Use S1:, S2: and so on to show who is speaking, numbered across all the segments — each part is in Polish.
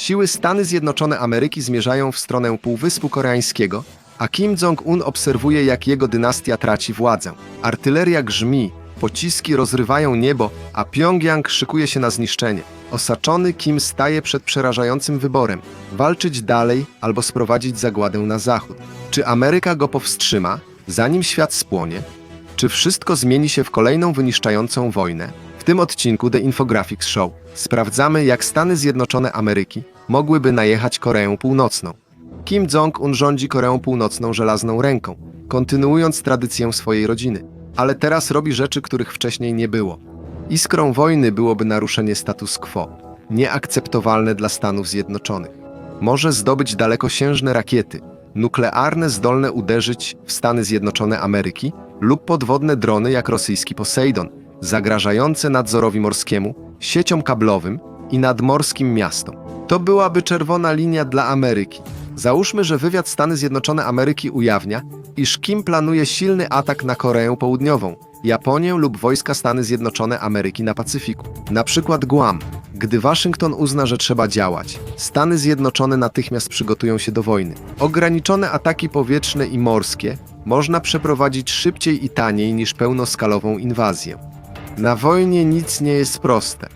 S1: Siły Stany Zjednoczone Ameryki zmierzają w stronę Półwyspu Koreańskiego, a Kim Jong-un obserwuje, jak jego dynastia traci władzę. Artyleria grzmi, pociski rozrywają niebo, a Pjongjang szykuje się na zniszczenie. Osaczony Kim staje przed przerażającym wyborem: walczyć dalej albo sprowadzić zagładę na zachód. Czy Ameryka go powstrzyma, zanim świat spłonie? Czy wszystko zmieni się w kolejną wyniszczającą wojnę? W tym odcinku The Infographics Show sprawdzamy, jak Stany Zjednoczone Ameryki mogłyby najechać Koreę Północną. Kim Jong-un rządzi Koreą Północną żelazną ręką, kontynuując tradycję swojej rodziny. Ale teraz robi rzeczy, których wcześniej nie było. Iskrą wojny byłoby naruszenie status quo, nieakceptowalne dla Stanów Zjednoczonych. Może zdobyć dalekosiężne rakiety, nuklearne zdolne uderzyć w Stany Zjednoczone Ameryki lub podwodne drony jak rosyjski Poseidon, zagrażające nadzorowi morskiemu, sieciom kablowym i nadmorskim miastom. To byłaby czerwona linia dla Ameryki. Załóżmy, że wywiad Stany Zjednoczone Ameryki ujawnia, iż Kim planuje silny atak na Koreę Południową, Japonię lub wojska Stany Zjednoczone Ameryki na Pacyfiku. Na przykład Guam. Gdy Waszyngton uzna, że trzeba działać, Stany Zjednoczone natychmiast przygotują się do wojny. Ograniczone ataki powietrzne i morskie można przeprowadzić szybciej i taniej niż pełnoskalową inwazję. Na wojnie nic nie jest proste.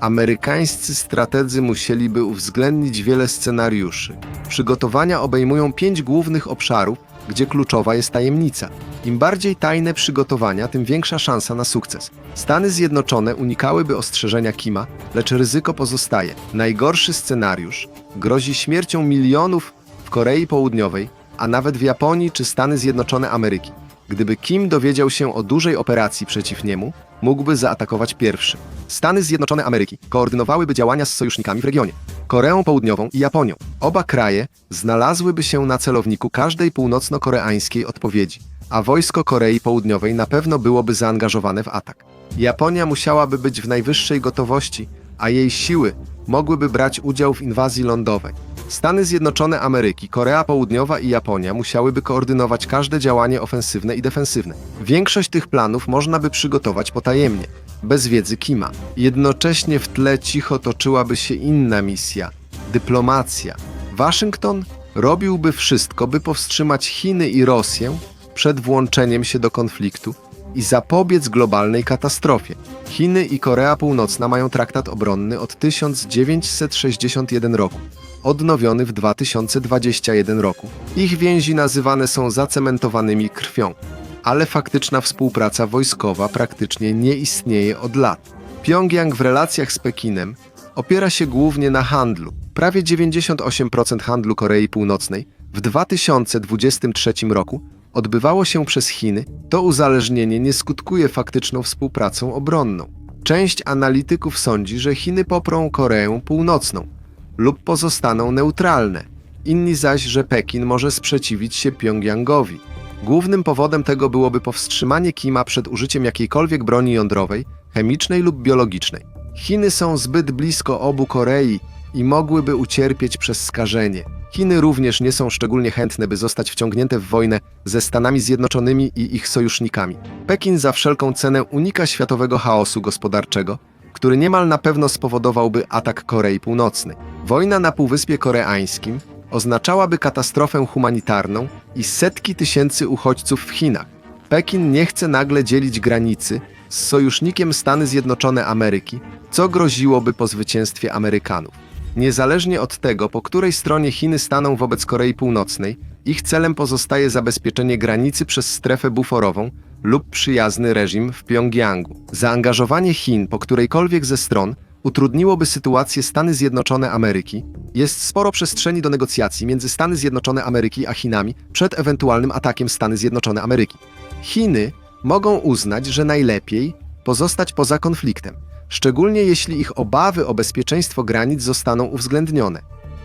S1: Amerykańscy strategzy musieliby uwzględnić wiele scenariuszy. Przygotowania obejmują pięć głównych obszarów, gdzie kluczowa jest tajemnica. Im bardziej tajne przygotowania, tym większa szansa na sukces. Stany Zjednoczone unikałyby ostrzeżenia Kima, lecz ryzyko pozostaje. Najgorszy scenariusz grozi śmiercią milionów w Korei Południowej, a nawet w Japonii czy Stany Zjednoczone Ameryki. Gdyby Kim dowiedział się o dużej operacji przeciw niemu, mógłby zaatakować pierwszy. Stany Zjednoczone Ameryki koordynowałyby działania z sojusznikami w regionie. Koreą Południową i Japonią. Oba kraje znalazłyby się na celowniku każdej północno-koreańskiej odpowiedzi, a wojsko Korei Południowej na pewno byłoby zaangażowane w atak. Japonia musiałaby być w najwyższej gotowości, a jej siły mogłyby brać udział w inwazji lądowej. Stany Zjednoczone Ameryki, Korea Południowa i Japonia musiałyby koordynować każde działanie ofensywne i defensywne. Większość tych planów można by przygotować potajemnie, bez wiedzy Kima. Jednocześnie w tle cicho toczyłaby się inna misja dyplomacja. Waszyngton robiłby wszystko, by powstrzymać Chiny i Rosję przed włączeniem się do konfliktu i zapobiec globalnej katastrofie. Chiny i Korea Północna mają traktat obronny od 1961 roku, odnowiony w 2021 roku. Ich więzi nazywane są zacementowanymi krwią, ale faktyczna współpraca wojskowa praktycznie nie istnieje od lat. Pjongjang w relacjach z Pekinem opiera się głównie na handlu. Prawie 98% handlu Korei Północnej w 2023 roku odbywało się przez Chiny, to uzależnienie nie skutkuje faktyczną współpracą obronną. Część analityków sądzi, że Chiny poprą Koreę Północną lub pozostaną neutralne. Inni zaś, że Pekin może sprzeciwić się Pjongjangowi. Głównym powodem tego byłoby powstrzymanie Kima przed użyciem jakiejkolwiek broni jądrowej, chemicznej lub biologicznej. Chiny są zbyt blisko obu Korei i mogłyby ucierpieć przez skażenie. Chiny również nie są szczególnie chętne, by zostać wciągnięte w wojnę ze Stanami Zjednoczonymi i ich sojusznikami. Pekin za wszelką cenę unika światowego chaosu gospodarczego, który niemal na pewno spowodowałby atak Korei Północnej. Wojna na Półwyspie Koreańskim oznaczałaby katastrofę humanitarną i setki tysięcy uchodźców w Chinach. Pekin nie chce nagle dzielić granicy z sojusznikiem Stany Zjednoczone Ameryki, co groziłoby po zwycięstwie Amerykanów. Niezależnie od tego, po której stronie Chiny staną wobec Korei Północnej, ich celem pozostaje zabezpieczenie granicy przez strefę buforową lub przyjazny reżim w Pjongjangu. Zaangażowanie Chin po którejkolwiek ze stron utrudniłoby sytuację Stany Zjednoczone Ameryki. Jest sporo przestrzeni do negocjacji między Stany Zjednoczone Ameryki a Chinami przed ewentualnym atakiem Stany Zjednoczone Ameryki. Chiny mogą uznać, że najlepiej pozostać poza konfliktem, szczególnie jeśli ich obawy o bezpieczeństwo granic zostaną uwzględnione.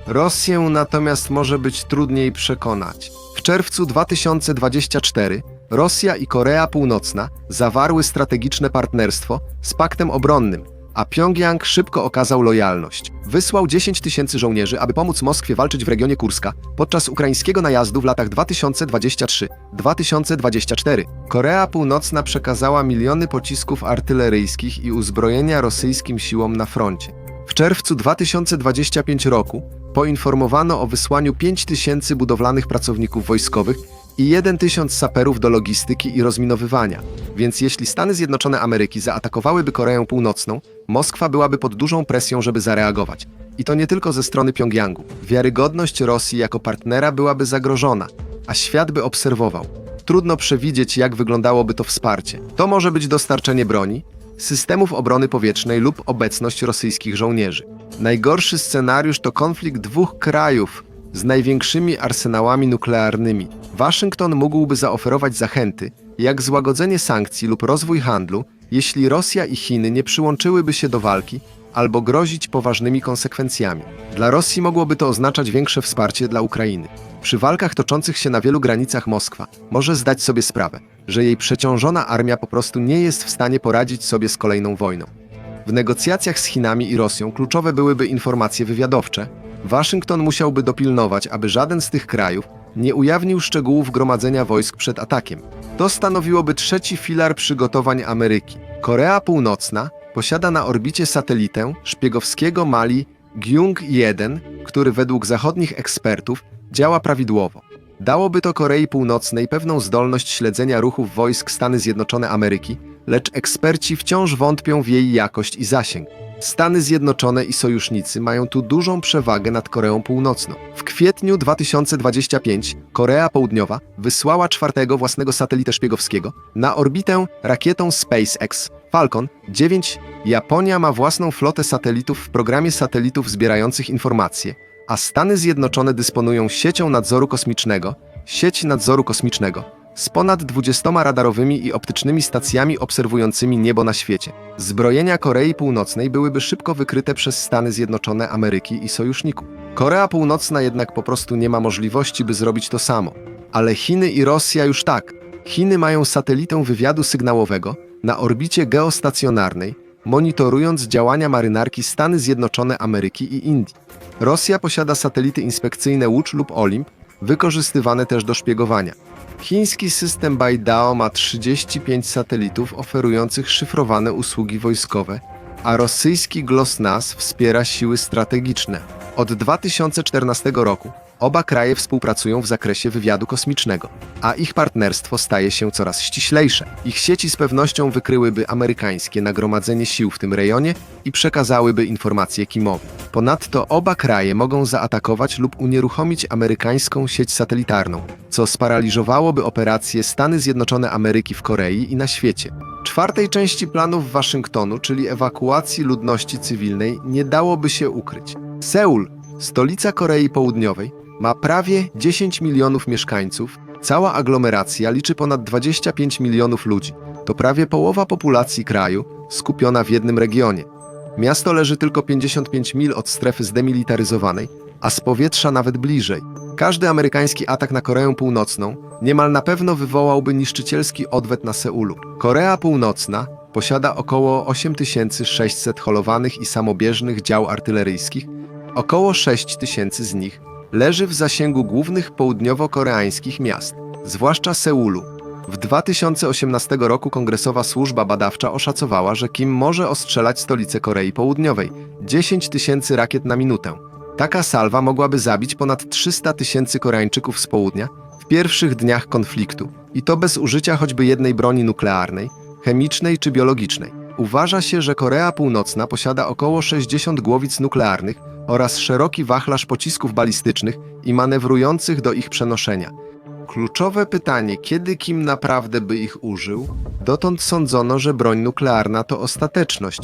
S1: Rosję natomiast może być trudniej przekonać. W czerwcu 2024 Rosja i Korea Północna zawarły strategiczne partnerstwo z paktem obronnym, a Pjongjang szybko okazał lojalność. Wysłał 10 tysięcy żołnierzy, aby pomóc Moskwie walczyć w regionie Kurska podczas ukraińskiego najazdu w latach 2023-2024. Korea Północna przekazała miliony pocisków artyleryjskich i uzbrojenia rosyjskim siłom na froncie. W czerwcu 2025 roku poinformowano o wysłaniu 5 tysięcy budowlanych pracowników wojskowych i 1 tysiąc saperów do logistyki i rozminowywania. Więc jeśli Stany Zjednoczone Ameryki zaatakowałyby Koreę Północną, Moskwa byłaby pod dużą presją, żeby zareagować. I to nie tylko ze strony Pjongjangu. Wiarygodność Rosji jako partnera byłaby zagrożona, a świat by obserwował. Trudno przewidzieć, jak wyglądałoby to wsparcie. To może być dostarczenie broni, systemów obrony powietrznej lub obecność rosyjskich żołnierzy. Najgorszy scenariusz to konflikt dwóch krajów z największymi arsenałami nuklearnymi. Waszyngton mógłby zaoferować zachęty, jak złagodzenie sankcji lub rozwój handlu, jeśli Rosja i Chiny nie przyłączyłyby się do walki albo grozić poważnymi konsekwencjami. Dla Rosji mogłoby to oznaczać większe wsparcie dla Ukrainy. Przy walkach toczących się na wielu granicach Moskwa może zdać sobie sprawę, że jej przeciążona armia po prostu nie jest w stanie poradzić sobie z kolejną wojną. W negocjacjach z Chinami i Rosją kluczowe byłyby informacje wywiadowcze. Waszyngton musiałby dopilnować, aby żaden z tych krajów nie ujawnił szczegółów gromadzenia wojsk przed atakiem. To stanowiłoby trzeci filar przygotowań Ameryki. Korea Północna posiada na orbicie satelitę szpiegowskiego Mali Gyung-1, który według zachodnich ekspertów działa prawidłowo. Dałoby to Korei Północnej pewną zdolność śledzenia ruchów wojsk Stany Zjednoczone Ameryki, lecz eksperci wciąż wątpią w jej jakość i zasięg. Stany Zjednoczone i sojusznicy mają tu dużą przewagę nad Koreą Północną. W kwietniu 2025 Korea Południowa wysłała czwartego własnego satelitę szpiegowskiego na orbitę rakietą SpaceX Falcon 9. Japonia ma własną flotę satelitów w programie satelitów zbierających informacje, a Stany Zjednoczone dysponują siecią nadzoru kosmicznego, sieć nadzoru kosmicznego, z ponad 20 radarowymi i optycznymi stacjami obserwującymi niebo na świecie. Zbrojenia Korei Północnej byłyby szybko wykryte przez Stany Zjednoczone Ameryki i sojuszników. Korea Północna jednak po prostu nie ma możliwości, by zrobić to samo. Ale Chiny i Rosja już tak. Chiny mają satelitę wywiadu sygnałowego na orbicie geostacjonarnej, monitorując działania marynarki Stany Zjednoczone Ameryki i Indii. Rosja posiada satelity inspekcyjne Łódź lub Olimp, wykorzystywane też do szpiegowania. Chiński system Baidao ma 35 satelitów oferujących szyfrowane usługi wojskowe, a rosyjski GLONASS wspiera siły strategiczne. Od 2014 roku oba kraje współpracują w zakresie wywiadu kosmicznego, a ich partnerstwo staje się coraz ściślejsze. Ich sieci z pewnością wykryłyby amerykańskie nagromadzenie sił w tym rejonie i przekazałyby informacje Kimowi. Ponadto oba kraje mogą zaatakować lub unieruchomić amerykańską sieć satelitarną, co sparaliżowałoby operacje Stany Zjednoczone Ameryki w Korei i na świecie. Czwartej części planów Waszyngtonu, czyli ewakuacji ludności cywilnej, nie dałoby się ukryć. Seul, stolica Korei Południowej, ma prawie 10 milionów mieszkańców, cała aglomeracja liczy ponad 25 milionów ludzi. To prawie połowa populacji kraju skupiona w jednym regionie. Miasto leży tylko 55 mil od strefy zdemilitaryzowanej, a z powietrza nawet bliżej. Każdy amerykański atak na Koreę Północną niemal na pewno wywołałby niszczycielski odwet na Seulu. Korea Północna posiada około 8600 holowanych i samobieżnych dział artyleryjskich, około 6000 z nich leży w zasięgu głównych południowo-koreańskich miast, zwłaszcza Seulu. W 2018 roku Kongresowa Służba Badawcza oszacowała, że Kim może ostrzelać stolicę Korei Południowej 10 tysięcy rakiet na minutę. Taka salwa mogłaby zabić ponad 300 tysięcy Koreańczyków z południa w pierwszych dniach konfliktu i to bez użycia choćby jednej broni nuklearnej, chemicznej czy biologicznej. Uważa się, że Korea Północna posiada około 60 głowic nuklearnych oraz szeroki wachlarz pocisków balistycznych i manewrujących do ich przenoszenia. Kluczowe pytanie, kiedy Kim naprawdę by ich użył? Dotąd sądzono, że broń nuklearna to ostateczność,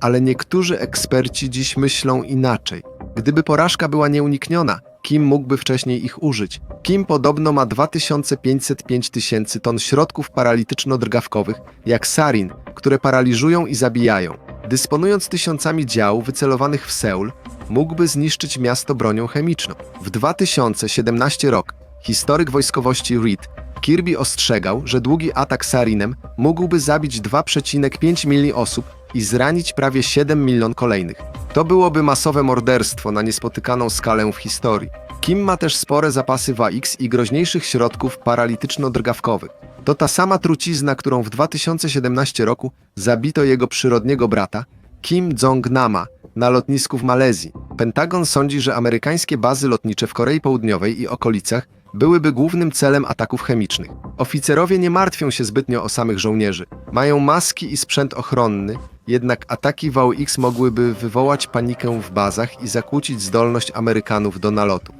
S1: ale niektórzy eksperci dziś myślą inaczej. Gdyby porażka była nieunikniona, Kim mógłby wcześniej ich użyć? Kim podobno ma 2505 tysięcy ton środków paralityczno-drgawkowych, jak sarin, które paraliżują i zabijają. Dysponując tysiącami dział wycelowanych w Seul, mógłby zniszczyć miasto bronią chemiczną. W 2017 rok historyk wojskowości Reed Kirby ostrzegał, że długi atak sarinem mógłby zabić 2,5 milii osób i zranić prawie 7 milion kolejnych. To byłoby masowe morderstwo na niespotykaną skalę w historii. Kim ma też spore zapasy WAX i groźniejszych środków paralityczno-drgawkowych. To ta sama trucizna, którą w 2017 roku zabito jego przyrodniego brata, Kim Jong-nama, na lotnisku w Malezji. Pentagon sądzi, że amerykańskie bazy lotnicze w Korei Południowej i okolicach byłyby głównym celem ataków chemicznych. Oficerowie nie martwią się zbytnio o samych żołnierzy. Mają maski i sprzęt ochronny, jednak ataki VX mogłyby wywołać panikę w bazach i zakłócić zdolność Amerykanów do nalotu.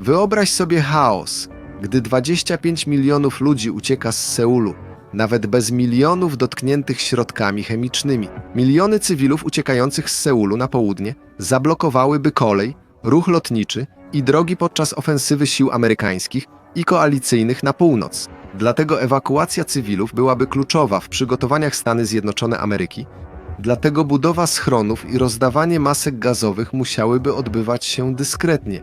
S1: Wyobraź sobie chaos, gdy 25 milionów ludzi ucieka z Seulu, nawet bez milionów dotkniętych środkami chemicznymi. Miliony cywilów uciekających z Seulu na południe zablokowałyby kolej, ruch lotniczy i drogi podczas ofensywy sił amerykańskich i koalicyjnych na północ. Dlatego ewakuacja cywilów byłaby kluczowa w przygotowaniach Stany Zjednoczone Ameryki, dlatego budowa schronów i rozdawanie masek gazowych musiałyby odbywać się dyskretnie.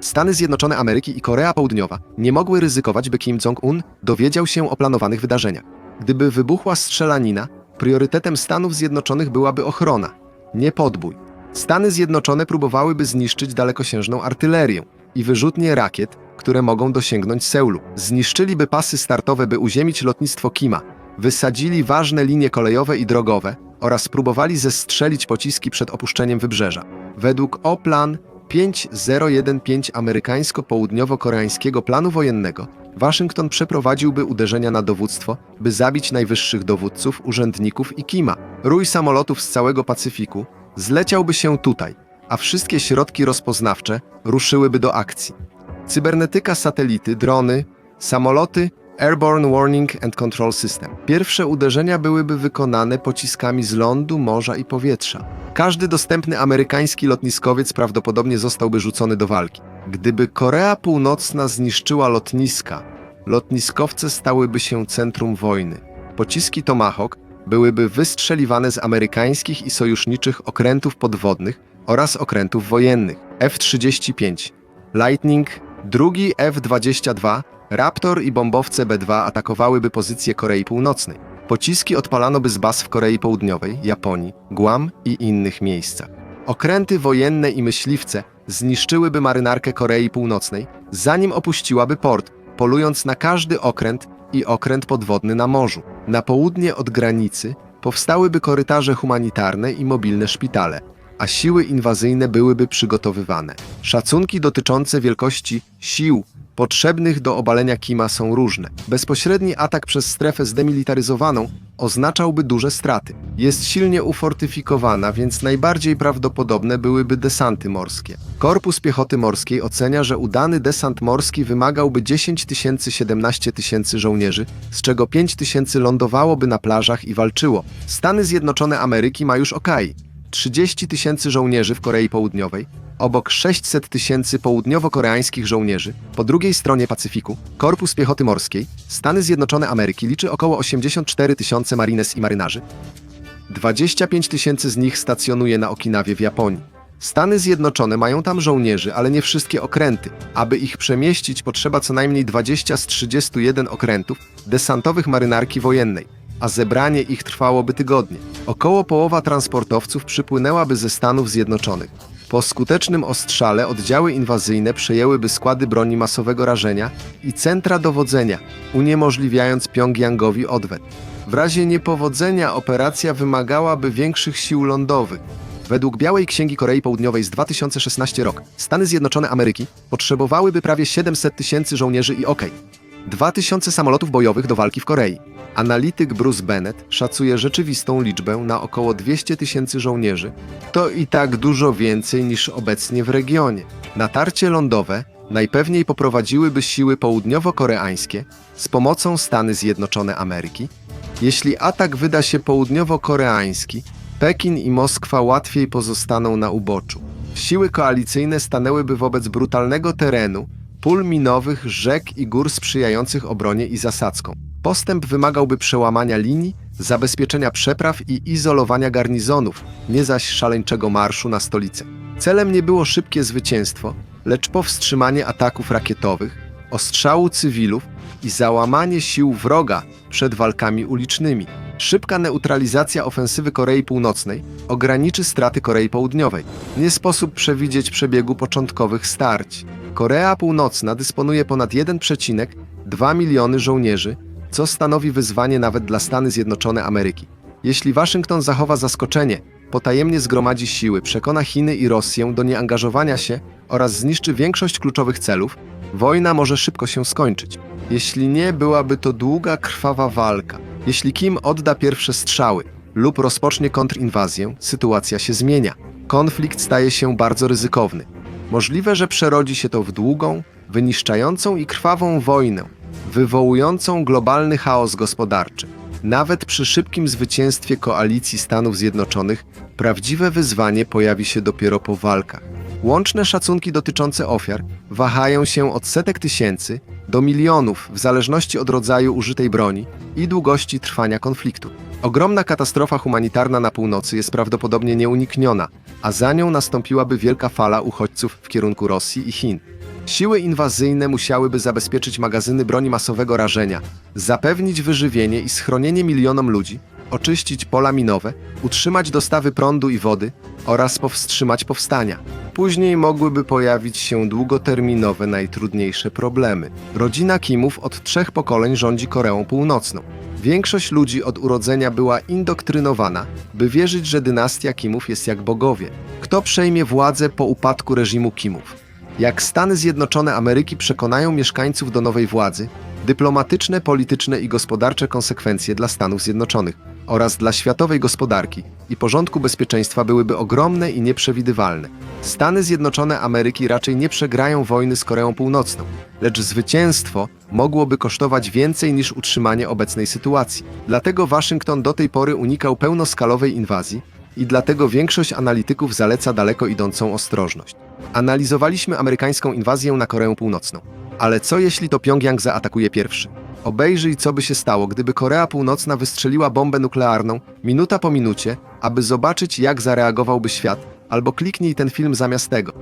S1: Stany Zjednoczone Ameryki i Korea Południowa nie mogły ryzykować, by Kim Jong-un dowiedział się o planowanych wydarzeniach. Gdyby wybuchła strzelanina, priorytetem Stanów Zjednoczonych byłaby ochrona, nie podbój. Stany Zjednoczone próbowałyby zniszczyć dalekosiężną artylerię i wyrzutnie rakiet, które mogą dosięgnąć Seulu. Zniszczyliby pasy startowe, by uziemić lotnictwo Kima, wysadzili ważne linie kolejowe i drogowe oraz próbowali zestrzelić pociski przed opuszczeniem wybrzeża. Według O-Plan 5015 amerykańsko-południowo-koreańskiego planu wojennego, Waszyngton przeprowadziłby uderzenia na dowództwo, by zabić najwyższych dowódców, urzędników i Kima. Rój samolotów z całego Pacyfiku zleciałby się tutaj, a wszystkie środki rozpoznawcze ruszyłyby do akcji. Cybernetyka satelity, drony, samoloty, Airborne Warning and Control System. Pierwsze uderzenia byłyby wykonane pociskami z lądu, morza i powietrza. Każdy dostępny amerykański lotniskowiec prawdopodobnie zostałby rzucony do walki. Gdyby Korea Północna zniszczyła lotniska, lotniskowce stałyby się centrum wojny. Pociski Tomahawk byłyby wystrzeliwane z amerykańskich i sojuszniczych okrętów podwodnych oraz okrętów wojennych. F-35, Lightning, drugi F-22, Raptor i bombowce B-2 atakowałyby pozycje Korei Północnej. Pociski odpalano by z baz w Korei Południowej, Japonii, Guam i innych miejscach. Okręty wojenne i myśliwce zniszczyłyby marynarkę Korei Północnej, zanim opuściłaby port, polując na każdy okręt i okręt podwodny na morzu. Na południe od granicy powstałyby korytarze humanitarne i mobilne szpitale, a siły inwazyjne byłyby przygotowywane. Szacunki dotyczące wielkości sił potrzebnych do obalenia Kima są różne. Bezpośredni atak przez strefę zdemilitaryzowaną oznaczałby duże straty. Jest silnie ufortyfikowana, więc najbardziej prawdopodobne byłyby desanty morskie. Korpus Piechoty Morskiej ocenia, że udany desant morski wymagałby 10 tysięcy 17 tysięcy żołnierzy, z czego 5 tysięcy lądowałoby na plażach i walczyło. Stany Zjednoczone Ameryki ma już Okai, 30 tysięcy żołnierzy w Korei Południowej, obok 600 tysięcy południowo-koreańskich żołnierzy. Po drugiej stronie Pacyfiku, Korpus Piechoty Morskiej, Stany Zjednoczone Ameryki liczy około 84 tysiące marines i marynarzy. 25 tysięcy z nich stacjonuje na Okinawie w Japonii. Stany Zjednoczone mają tam żołnierzy, ale nie wszystkie okręty. Aby ich przemieścić, potrzeba co najmniej 20 z 31 okrętów desantowych marynarki wojennej, a zebranie ich trwałoby tygodnie. Około połowa transportowców przypłynęłaby ze Stanów Zjednoczonych. Po skutecznym ostrzale oddziały inwazyjne przejęłyby składy broni masowego rażenia i centra dowodzenia, uniemożliwiając Pjongjangowi odwet. W razie niepowodzenia operacja wymagałaby większych sił lądowych. Według Białej Księgi Korei Południowej z 2016 rok Stany Zjednoczone Ameryki potrzebowałyby prawie 700 tysięcy żołnierzy i OK. 2000 samolotów bojowych do walki w Korei. Analityk Bruce Bennett szacuje rzeczywistą liczbę na około 200 tysięcy żołnierzy. To i tak dużo więcej niż obecnie w regionie. Natarcie lądowe najpewniej poprowadziłyby siły południowo-koreańskie z pomocą Stany Zjednoczone Ameryki. Jeśli atak wyda się południowo-koreański, Pekin i Moskwa łatwiej pozostaną na uboczu. Siły koalicyjne stanęłyby wobec brutalnego terenu, pól minowych, rzek i gór sprzyjających obronie i zasadzkom. Postęp wymagałby przełamania linii, zabezpieczenia przepraw i izolowania garnizonów, nie zaś szaleńczego marszu na stolicę. Celem nie było szybkie zwycięstwo, lecz powstrzymanie ataków rakietowych, ostrzału cywilów i załamanie sił wroga przed walkami ulicznymi. Szybka neutralizacja ofensywy Korei Północnej ograniczy straty Korei Południowej. Nie sposób przewidzieć przebiegu początkowych starć. Korea Północna dysponuje ponad 1,2 miliony żołnierzy, co stanowi wyzwanie nawet dla Stany Zjednoczone Ameryki. Jeśli Waszyngton zachowa zaskoczenie, potajemnie zgromadzi siły, przekona Chiny i Rosję do nieangażowania się oraz zniszczy większość kluczowych celów, wojna może szybko się skończyć. Jeśli nie, byłaby to długa, krwawa walka. Jeśli Kim odda pierwsze strzały lub rozpocznie kontrinwazję, sytuacja się zmienia. Konflikt staje się bardzo ryzykowny. Możliwe, że przerodzi się to w długą, wyniszczającą i krwawą wojnę, wywołującą globalny chaos gospodarczy. Nawet przy szybkim zwycięstwie koalicji Stanów Zjednoczonych, prawdziwe wyzwanie pojawi się dopiero po walkach. Łączne szacunki dotyczące ofiar wahają się od setek tysięcy do milionów w zależności od rodzaju użytej broni i długości trwania konfliktu. Ogromna katastrofa humanitarna na północy jest prawdopodobnie nieunikniona, a za nią nastąpiłaby wielka fala uchodźców w kierunku Rosji i Chin. Siły inwazyjne musiałyby zabezpieczyć magazyny broni masowego rażenia, zapewnić wyżywienie i schronienie milionom ludzi, oczyścić pola minowe, utrzymać dostawy prądu i wody oraz powstrzymać powstania. Później mogłyby pojawić się długoterminowe, najtrudniejsze problemy. Rodzina Kimów od trzech pokoleń rządzi Koreą Północną. Większość ludzi od urodzenia była indoktrynowana, by wierzyć, że dynastia Kimów jest jak bogowie. Kto przejmie władzę po upadku reżimu Kimów? Jak Stany Zjednoczone Ameryki przekonają mieszkańców do nowej władzy, dyplomatyczne, polityczne i gospodarcze konsekwencje dla Stanów Zjednoczonych oraz dla światowej gospodarki i porządku bezpieczeństwa byłyby ogromne i nieprzewidywalne. Stany Zjednoczone Ameryki raczej nie przegrają wojny z Koreą Północną, lecz zwycięstwo mogłoby kosztować więcej niż utrzymanie obecnej sytuacji. Dlatego Waszyngton do tej pory unikał pełnoskalowej inwazji i dlatego większość analityków zaleca daleko idącą ostrożność. Analizowaliśmy amerykańską inwazję na Koreę Północną. Ale co jeśli to Pjongjang zaatakuje pierwszy? Obejrzyj, co by się stało, gdyby Korea Północna wystrzeliła bombę nuklearną minuta po minucie, aby zobaczyć, jak zareagowałby świat, albo kliknij ten film zamiast tego.